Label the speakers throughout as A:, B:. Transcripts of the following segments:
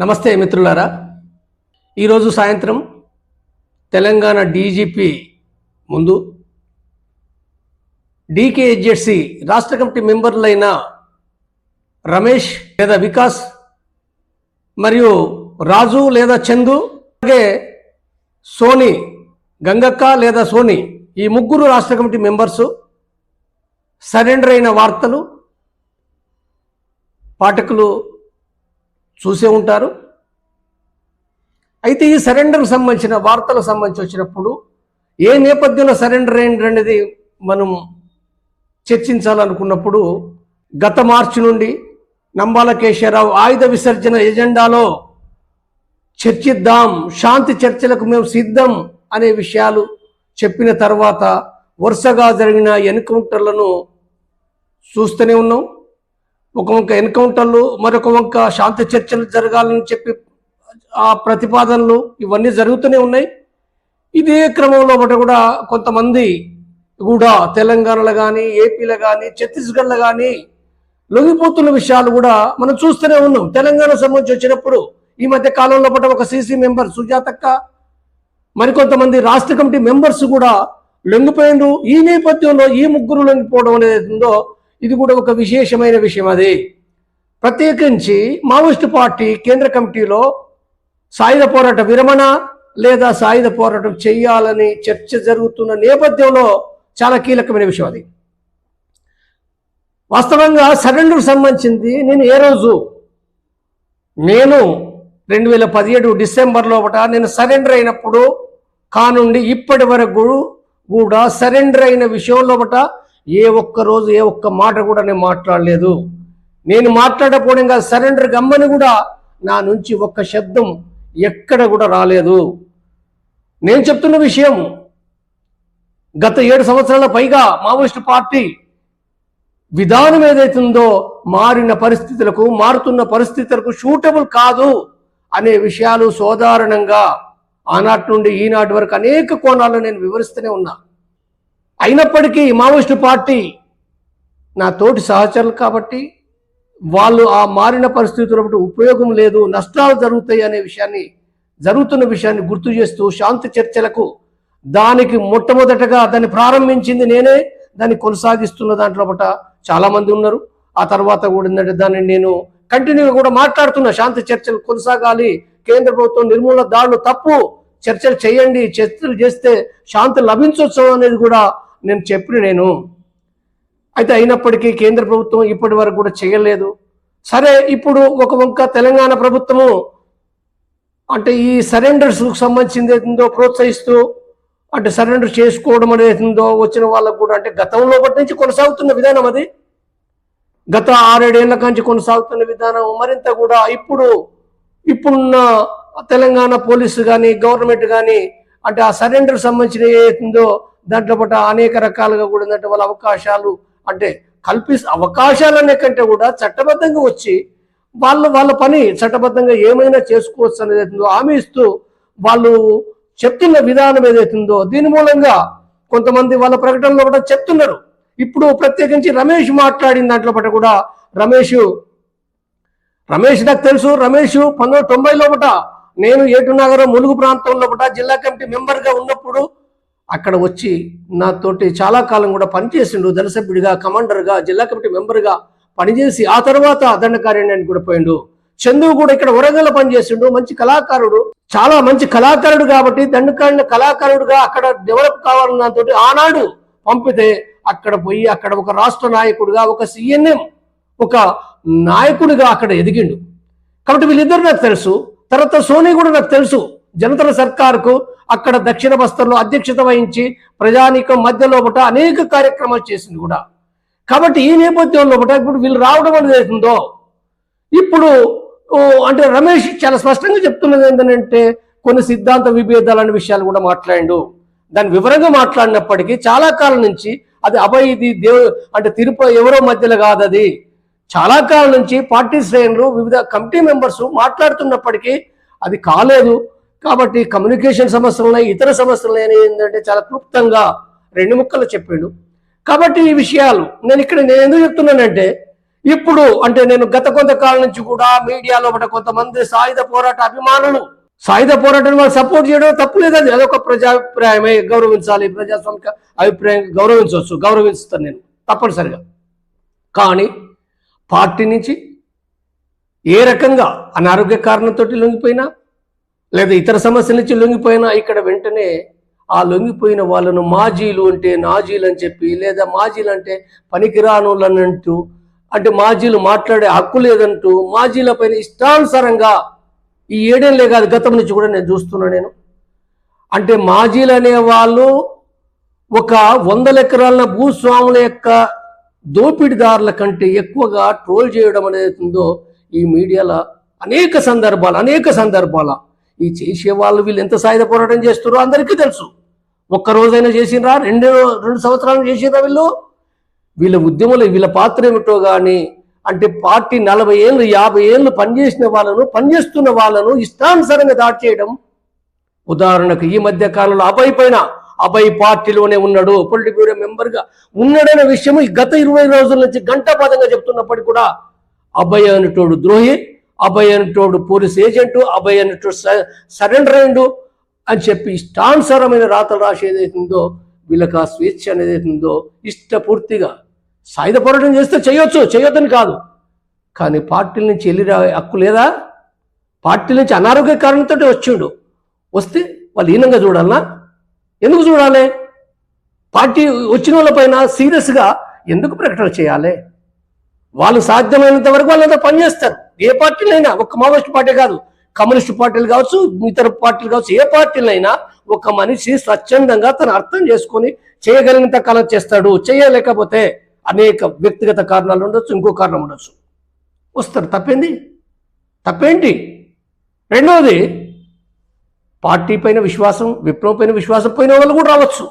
A: నమస్తే మిత్రులారా. ఈరోజు సాయంత్రం తెలంగాణ డీజీపీ ముందు డీకేహెచ్జెడ్సి రాష్ట్ర కమిటీ మెంబర్లైన రమేష్ లేదా వికాస్ మరియు రాజు లేదా చందు అలాగే సోని గంగక్క లేదా సోని ఈ ముగ్గురు రాష్ట్ర కమిటీ మెంబర్సు సరెండర్ అయిన వార్తలు పాఠకులు చూసే ఉంటారు. అయితే ఈ సరెండర్కు సంబంధించిన వార్తలకు సంబంధించి వచ్చినప్పుడు ఏ నేపథ్యంలో సరెండర్ అయ్యండి అనేది మనం చర్చించాలనుకున్నప్పుడు గత మార్చి నుండి నంబాల కేశవరావు ఆయుధ విసర్జన ఎజెండాలో చర్చిద్దాం శాంతి చర్చలకు మేము సిద్ధం అనే విషయాలు చెప్పిన తర్వాత వరుసగా జరిగిన ఎన్కౌంటర్లను చూస్తూనే ఉన్నాం. ఒక వంక ఎన్కౌంటర్లు మరొక వంక శాంతి చర్చలు జరగాలని చెప్పి ఆ ప్రతిపాదనలు ఇవన్నీ జరుగుతూనే ఉన్నాయి. ఇదే క్రమంలో ఒకటి కూడా కొంతమంది కూడా తెలంగాణలో కానీ ఏపీలో కానీ ఛత్తీస్గఢ్లో కానీ లొంగిపోతున్న విషయాలు కూడా మనం చూస్తూనే ఉన్నాం. తెలంగాణ సంబంధించి వచ్చినప్పుడు ఈ మధ్య కాలంలో పట్ల ఒక సీసీ మెంబర్ సుజాతక్క మరికొంతమంది రాష్ట్ర కమిటీ మెంబర్స్ కూడా లొంగిపోయిండ్రు ఈ నేపథ్యంలో ఈ ముగ్గురు లొంగిపోవడం అనేది ఉందో ఇది కూడా ఒక విశేషమైన విషయం అది. ప్రత్యేకించి మావోయిస్టు పార్టీ కేంద్ర కమిటీలో సాయుధ పోరాట విరమణ లేదా సాయుధ పోరాటం చేయాలని చర్చ జరుగుతున్న నేపథ్యంలో చాలా కీలకమైన విషయం అది. వాస్తవంగా సరెండర్ సంబంధించింది నేను ఏ రోజు? నేను రెండు వేల పదిహేడు డిసెంబర్ లోపల నేను సరెండర్ అయినప్పుడు కానుండి ఇప్పటి వరకు కూడా సరెండర్ అయిన విషయం లోపల ఏ ఒక్క రోజు ఏ ఒక్క మాట కూడా నేను మాట్లాడలేదు. నేను మాట్లాడకపోవడం కాదు సరెండర్ గమ్మని కూడా నా నుంచి ఒక్క శబ్దం ఎక్కడ కూడా రాలేదు. నేను చెప్తున్న విషయం గత ఏడు సంవత్సరాల పైగా మావోయిస్టు పార్టీ విధానం ఏదైతుందో మారిన పరిస్థితులకు మారుతున్న పరిస్థితులకు షూటబుల్ కాదు అనే విషయాలు సోదారణంగా ఆనాటి నుండి ఈనాటి వరకు అనేక కోణాల్లో నేను వివరిస్తూనే ఉన్నా. అయినప్పటికీ మావోయిస్టు పార్టీ నా తోటి సహచరులు కాబట్టి వాళ్ళు ఆ మారిన పరిస్థితుల ఉపయోగం లేదు నష్టాలు జరుగుతాయి అనే విషయాన్ని జరుగుతున్న విషయాన్ని గుర్తు చేస్తూ శాంతి చర్చలకు దానికి మొట్టమొదటగా దాన్ని ప్రారంభించింది నేనే దాన్ని కొనసాగిస్తున్న దాంట్లో పట చాలామంది ఉన్నారు. ఆ తర్వాత కూడా ఏంటంటే దాన్ని నేను కంటిన్యూగా కూడా మాట్లాడుతున్నా శాంతి చర్చలు కొనసాగాలి కేంద్ర ప్రభుత్వం నిర్మూలన దాడులు తప్పు చర్చలు చేయండి చర్చలు చేస్తే శాంతి లభించవచ్చు అనేది కూడా నేను చెప్పిన నేను. అయితే అయినప్పటికీ కేంద్ర ప్రభుత్వం ఇప్పటి వరకు కూడా చేయలేదు. సరే ఇప్పుడు ఒక వంక తెలంగాణ ప్రభుత్వము అంటే ఈ సరెండర్స్కు సంబంధించింది ఏందో ప్రోత్సహిస్తూ అంటే సరెండర్ చేసుకోవడం అనేది వచ్చిన వాళ్ళకు కూడా అంటే గతంలో ఒకటి నుంచి కొనసాగుతున్న విధానం అది. గత ఆరేడేళ్ళ కాంచి కొనసాగుతున్న విధానం మరింత కూడా ఇప్పుడు ఇప్పుడున్న తెలంగాణ పోలీసు కానీ గవర్నమెంట్ కానీ అంటే ఆ సరెండర్ సంబంధించిన ఏదో దాంట్లో పట్ల అనేక రకాలుగా కూడా ఏంటంటే వాళ్ళ అవకాశాలు అంటే కల్పి అవకాశాలనే కంటే కూడా చట్టబద్ధంగా వచ్చి వాళ్ళు వాళ్ళ పని చట్టబద్ధంగా ఏమైనా చేసుకోవచ్చు అనేది అవుతుందో హామీ ఇస్తూ వాళ్ళు చెప్తున్న విధానం ఏదైతుందో దీని మూలంగా కొంతమంది వాళ్ళ ప్రకటనలో కూడా చెప్తున్నారు. ఇప్పుడు ప్రత్యేకించి రమేష్ మాట్లాడిన దాంట్లో పట్ల కూడా రమేష్ రమేష్ నాకు తెలుసు రమేష్ పంతొమ్మిది తొంభై లోపట నేను ఏటునగరం ములుగు ప్రాంతం లోపట జిల్లా కమిటీ మెంబర్గా ఉన్నప్పుడు అక్కడ వచ్చి నాతోటి చాలా కాలం కూడా పనిచేసిండు దళసభ్యుడిగా కమాండర్గా జిల్లా కమిటీ మెంబర్గా పనిచేసి ఆ తర్వాత దండకార్యానికి కూడా పోయిండు. చందు కూడా ఇక్కడ వరంగల్లో పనిచేసిండు మంచి కళాకారుడు చాలా మంచి కళాకారుడు కాబట్టి దండకారిన కళాకారుడుగా అక్కడ డెవలప్ కావాలన్న దాంతో ఆనాడు పంపితే అక్కడ పోయి అక్కడ ఒక రాష్ట్ర నాయకుడిగా ఒక సిఎన్ఎం ఒక నాయకుడిగా అక్కడ ఎదిగిండు. కాబట్టి వీళ్ళిద్దరు నాకు తెలుసు తర్వాత సోనీ కూడా నాకు తెలుసు జనతల సర్కార్కు అక్కడ దక్షిణ బస్తర్లో అధ్యక్షత వహించి ప్రజానీకం మధ్య లోపట అనేక కార్యక్రమాలు చేసింది కూడా. కాబట్టి ఈ నేపథ్యంలో లోపట ఇప్పుడు వీళ్ళు రావడం అనేది అవుతుందో ఇప్పుడు ఓ, అంటే రమేష్ చాలా స్పష్టంగా చెప్తున్నది ఏంటంటే కొన్ని సిద్ధాంత విభేదాలు అనే విషయాలు కూడా మాట్లాడిండు. దాని వివరంగా మాట్లాడినప్పటికీ చాలా కాలం నుంచి అది అభయది ఇది దేవు అంటే తిరుపతి ఎవరో మధ్యలో కాదు అది. చాలా కాలం నుంచి పార్టీ శ్రేణులు వివిధ కమిటీ మెంబర్స్ మాట్లాడుతున్నప్పటికీ అది కాలేదు. కాబట్టి కమ్యూనికేషన్ సమస్యలున్నాయి ఇతర సమస్యలు ఏంటంటే చాలా క్లుప్తంగా రెండు ముక్కలు చెప్పిండు. కాబట్టి ఈ విషయాలు నేను ఇక్కడ నేను ఎందుకు చెప్తున్నానంటే ఇప్పుడు అంటే నేను గత కొంతకాలం నుంచి కూడా మీడియాలో ఒకటి కొంతమంది సాయుధ పోరాట అభిమానులు సాయుధ పోరాటాన్ని వాళ్ళు సపోర్ట్ చేయడం తప్పు లేదండి అదొక ప్రజాభిప్రాయమే గౌరవించాలి ప్రజాస్వామిక అభిప్రాయం గౌరవించవచ్చు గౌరవిస్తాను నేను తప్పనిసరిగా. కానీ పార్టీ నుంచి ఏ రకంగా అనారోగ్య కారణంతో లొంగిపోయినా లేదా ఇతర సమస్యల నుంచి లొంగిపోయినా ఇక్కడ వెంటనే ఆ లొంగిపోయిన వాళ్ళను మాజీలు అంటే నాజీలు అని చెప్పి లేదా మాజీలు అంటే పనికిరానులని అంటూ అంటే మాజీలు మాట్లాడే హక్కు లేదంటూ మాజీల పైన ఇష్టానుసారంగా ఈ ఏడేళ్ళే కాదు గతం నుంచి కూడా నేను చూస్తున్నా నేను. అంటే మాజీలు అనే వాళ్ళు ఒక వందల ఎకరాల భూస్వాముల యొక్క దోపిడిదారుల కంటే ఎక్కువగా ట్రోల్ చేయడం అనేది ఉందో ఈ మీడియాలో అనేక సందర్భాలు అనేక సందర్భాల ఈ చేసే వాళ్ళు వీళ్ళు ఎంత సాయుధ పోరాటం చేస్తారో అందరికీ తెలుసు. ఒక్క రోజైనా చేసినరా రెండు రెండు సంవత్సరాలు చేసినరా వీళ్ళు? వీళ్ళ ఉద్యమంలో వీళ్ళ పాత్ర ఏమిటో కానీ అంటే పార్టీ నలభై ఏళ్ళు యాభై ఏళ్ళు పనిచేసిన వాళ్ళను పనిచేస్తున్న వాళ్ళను ఇష్టానుసారంగా దాడి చేయడం ఉదాహరణకు ఈ మధ్య కాలంలో అభయ్ పైన. అభయ్ పార్టీలోనే ఉన్నాడు పొలిటిక్ బ్యూరో మెంబర్గా ఉన్నాడనే విషయం ఈ గత ఇరవై రోజుల నుంచి గంటాపాదంగా చెప్తున్నప్పటికీ కూడా అభయ్ అనేటోడు ద్రోహి. అభయ్ అనేటోడు పోలీస్ ఏజెంటు అభయ్ అనేటోడు స- సరెండర్ అయ్యిండు అని చెప్పి ఇష్టానుసారమైన రాతలు రాసి ఏదైతుందో వీళ్ళకి ఆ స్వేచ్ఛ అనేది ఏదైతుందో ఇష్టపూర్తిగా సాయుధ పోరాటం చేస్తే చేయొచ్చు చేయొద్దని కాదు. కానీ పార్టీల నుంచి వెళ్ళిరా హక్కు లేదా? పార్టీల నుంచి అనారోగ్య కారణంతో వచ్చిండు. వస్తే వాళ్ళు హీనంగా చూడాలనా? ఎందుకు చూడాలి? పార్టీ వచ్చిన వాళ్ళపైన సీరియస్గా ఎందుకు ప్రకటన చేయాలి? వాళ్ళు సాధ్యమైనంత వరకు వాళ్ళంతా పనిచేస్తారు. ఏ పార్టీలైనా ఒక మావోయిస్ట్ పార్టీ కాదు. కమ్యూనిస్ట్ పార్టీలు కావచ్చు ఇతర పార్టీలు కావచ్చు ఏ పార్టీలైనా ఒక మనిషి స్వచ్ఛందంగా తను అర్థం చేసుకొని చేయగలిగినంత కాలం చేస్తాడు. చేయలేకపోతే అనేక వ్యక్తిగత కారణాలు ఉండొచ్చు ఇంకో కారణం ఉండొచ్చు. వస్తారు. తప్పేంది? తప్పేంటి? రెండవది పార్టీ పైన విశ్వాసం విప్లవం పైన విశ్వాసం పోయిన వాళ్ళు కూడా రావచ్చు.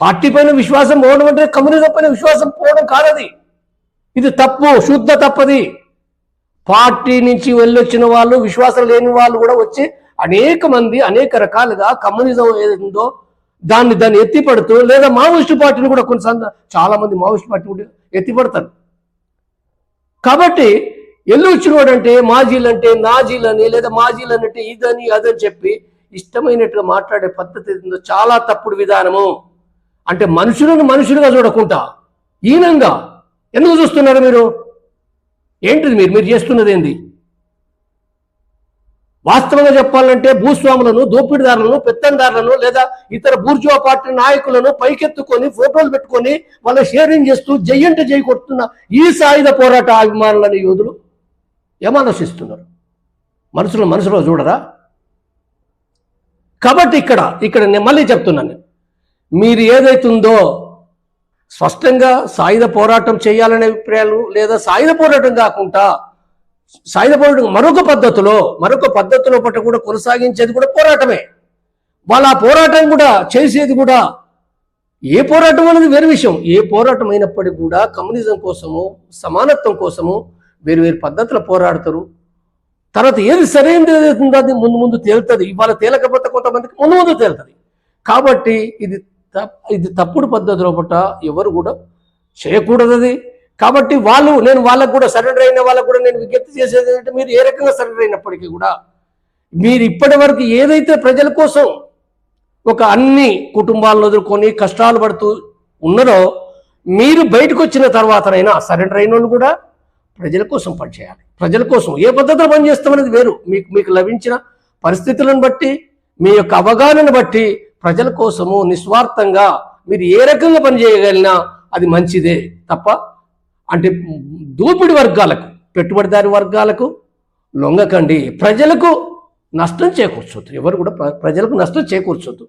A: పార్టీ పైన విశ్వాసం పోవడం అంటే కమ్యూనిజం పైన విశ్వాసం పోవడం కాదది. ఇది తప్పు శుద్ధ తప్పది. పార్టీ నుంచి వెళ్ళొచ్చిన వాళ్ళు విశ్వాసం లేని వాళ్ళు కూడా వచ్చి అనేక మంది అనేక రకాలుగా కమ్యూనిజం ఏదో దాన్ని దాన్ని ఎత్తిపడుతూ లేదా మావోయిస్టు పార్టీని కూడా కొన్ని సంద చాలా మంది మావోయిస్టు పార్టీ కూడా ఎత్తిపడతారు. కాబట్టి ఎల్లు వచ్చినోడు అంటే మాజీలంటే నాజీలని లేదా మాజీలనంటే ఇదని అదని చెప్పి ఇష్టమైనట్టుగా మాట్లాడే పద్ధతి చాలా తప్పుడు విధానము. అంటే మనుషులను మనుషులుగా చూడకుండా ఈనంగా ఎందుకు చూస్తున్నారు మీరు? ఏంటిది మీరు? మీరు చేస్తున్నది ఏంది వాస్తవంగా చెప్పాలంటే భూస్వాములను దోపిడిదారులను పెత్తందారులను లేదా ఇతర బూర్జువా పార్టీ నాయకులను పైకెత్తుకొని ఫోటోలు పెట్టుకొని వాళ్ళ షేరింగ్ చేస్తూ జయ్యంట జై కొడుతున్న ఈ సాయుధ పోరాట అభిమానులని యోధులు ఏమాలోచిస్తున్నారు? మనసులో మనసులో చూడరా? కాబట్టి ఇక్కడ ఇక్కడ నేను మళ్ళీ చెప్తున్నాను. మీరు ఏదైతుందో స్పష్టంగా సాయుధ పోరాటం చేయాలనే అభిప్రాయాలు లేదా సాయుధ పోరాటం కాకుండా సాయుధ పోరాటం మరొక పద్ధతిలో మరొక పద్ధతిలో పట్ల కూడా కొనసాగించేది కూడా పోరాటమే. వాళ్ళ పోరాటం కూడా చేసేది కూడా ఏ పోరాటం అనేది వేరే విషయం. ఏ పోరాటం అయినప్పటికీ కూడా కమ్యూనిజం కోసము సమానత్వం కోసము వేరు వేరు పద్ధతులు పోరాడతారు. తర్వాత ఏది సరైనది ఏదైతుందో అది ముందు ముందు తేలుతుంది. ఇవాళ తేలకపోతే కొంతమందికి ముందు ముందు తేలుతుంది. కాబట్టి ఇది ఇది తప్పుడు పద్ధతిలో పట్ట ఎవరు కూడా చేయకూడదు కాబట్టి వాళ్ళు నేను వాళ్ళకు కూడా సరెండర్ అయిన వాళ్ళకు కూడా నేను విజ్ఞప్తి చేసేది ఏంటంటే మీరు ఏ రకంగా సరెండర్ అయినప్పటికీ కూడా మీరు ఇప్పటి వరకు ఏదైతే ప్రజల కోసం ఒక అన్ని కుటుంబాలను ఎదుర్కొని కష్టాలు పడుతూ ఉన్నారో మీరు బయటకు వచ్చిన తర్వాతనైనా సరెండర్ అయిన వాళ్ళు కూడా ప్రజల కోసం పనిచేయాలి ప్రజల కోసం ఏ పద్ధతిలో పనిచేస్తామనేది వేరు. మీకు మీకు లభించిన పరిస్థితులను బట్టి మీ యొక్క అవగాహనను బట్టి ప్రజల కోసము నిస్వార్థంగా మీరు ఏ రకంగా పనిచేయగలిగినా అది మంచిదే తప్ప అంటే దోపిడి వర్గాలకు పెట్టుబడిదారి వర్గాలకు లొంగకండి. ప్రజలకు నష్టం చేకూర్చొద్దు. ఎవరు కూడా ప్ర- ప్రజలకు నష్టం చేకూర్చొద్దు.